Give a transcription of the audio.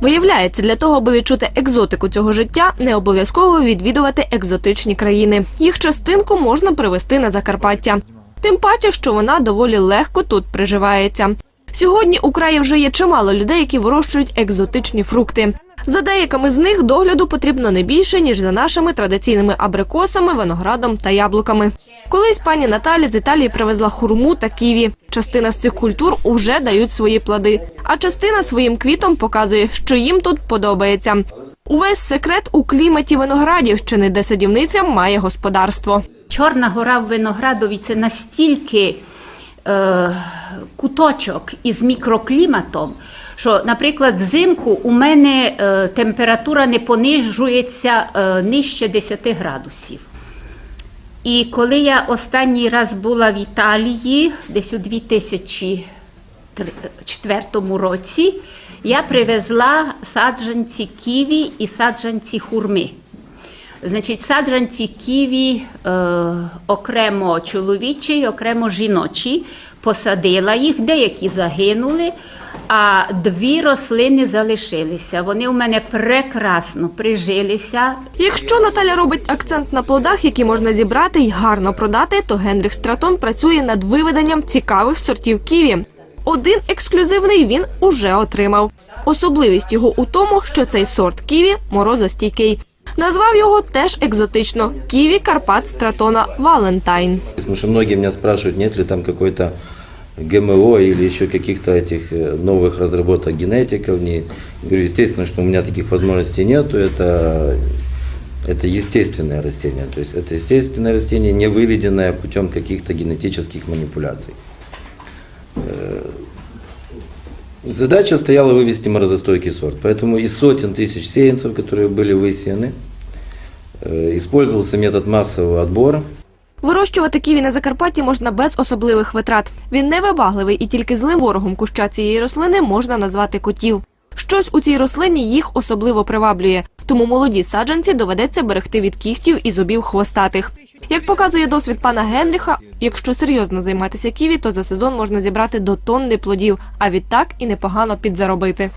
Виявляється, для того, аби відчути екзотику цього життя, не обов'язково відвідувати екзотичні країни. Їх частинку можна привезти на Закарпаття. Тим паче, що вона доволі легко тут приживається. Сьогодні у краї вже є чимало людей, які вирощують екзотичні фрукти. За деякими з них догляду потрібно не більше, ніж за нашими традиційними абрикосами, виноградом та яблуками. Колись пані Наталя з Італії привезла хурму та ківі. Частина з цих культур уже дають свої плоди, а частина своїм квітом показує, що їм тут подобається. Увесь секрет у кліматі Виноградівщини, де садівниця має господарство. Чорна гора в Виноградові це настільки е, куточок із мікрокліматом, що, наприклад, взимку у мене е, температура не понижується е, нижче 10 градусів. І коли я останній раз була в Італії, десь у 2004 році, я привезла саджанці ківі і саджанці хурми. Значить, саджанці ківі е, окремо чоловічі, окремо жіночі. Посадила їх, деякі загинули, а дві рослини залишилися. Вони у мене прекрасно прижилися. Якщо Наталя робить акцент на плодах, які можна зібрати і гарно продати, то Генріх Стратон працює над виведенням цікавих сортів ківі. Один ексклюзивний він уже отримав. Особливість його у тому, що цей сорт ківі морозостійкий. Назвав його теж екзотично ківі Карпат Стратона Валентайн. Потому что многие меня спрашивают, нет ли там какой-то ГМО или еще каких-то этих э, новых разработок генетиков. Не. Говорю, естественно, что у меня таких возможностей нету. Это, это естественное растение. То есть это естественное растение, не выведенное путем каких-то генетических манипуляций. Э, Задача стояла вывести морозостойкий сорт. Поэтому из сотен тысяч сеянцев, которые были высеяны, э, использовался метод массового отбора. Вирощувати ківі на Закарпатті можна без особливих витрат. Він невибагливий і тільки злим ворогом куща цієї рослини можна назвати котів. Щось у цій рослині їх особливо приваблює, тому молоді саджанці доведеться берегти від кігтів і зубів хвостатих. Як показує досвід пана Генріха, якщо серйозно займатися ківі, то за сезон можна зібрати до тонни плодів, а відтак і непогано підзаробити.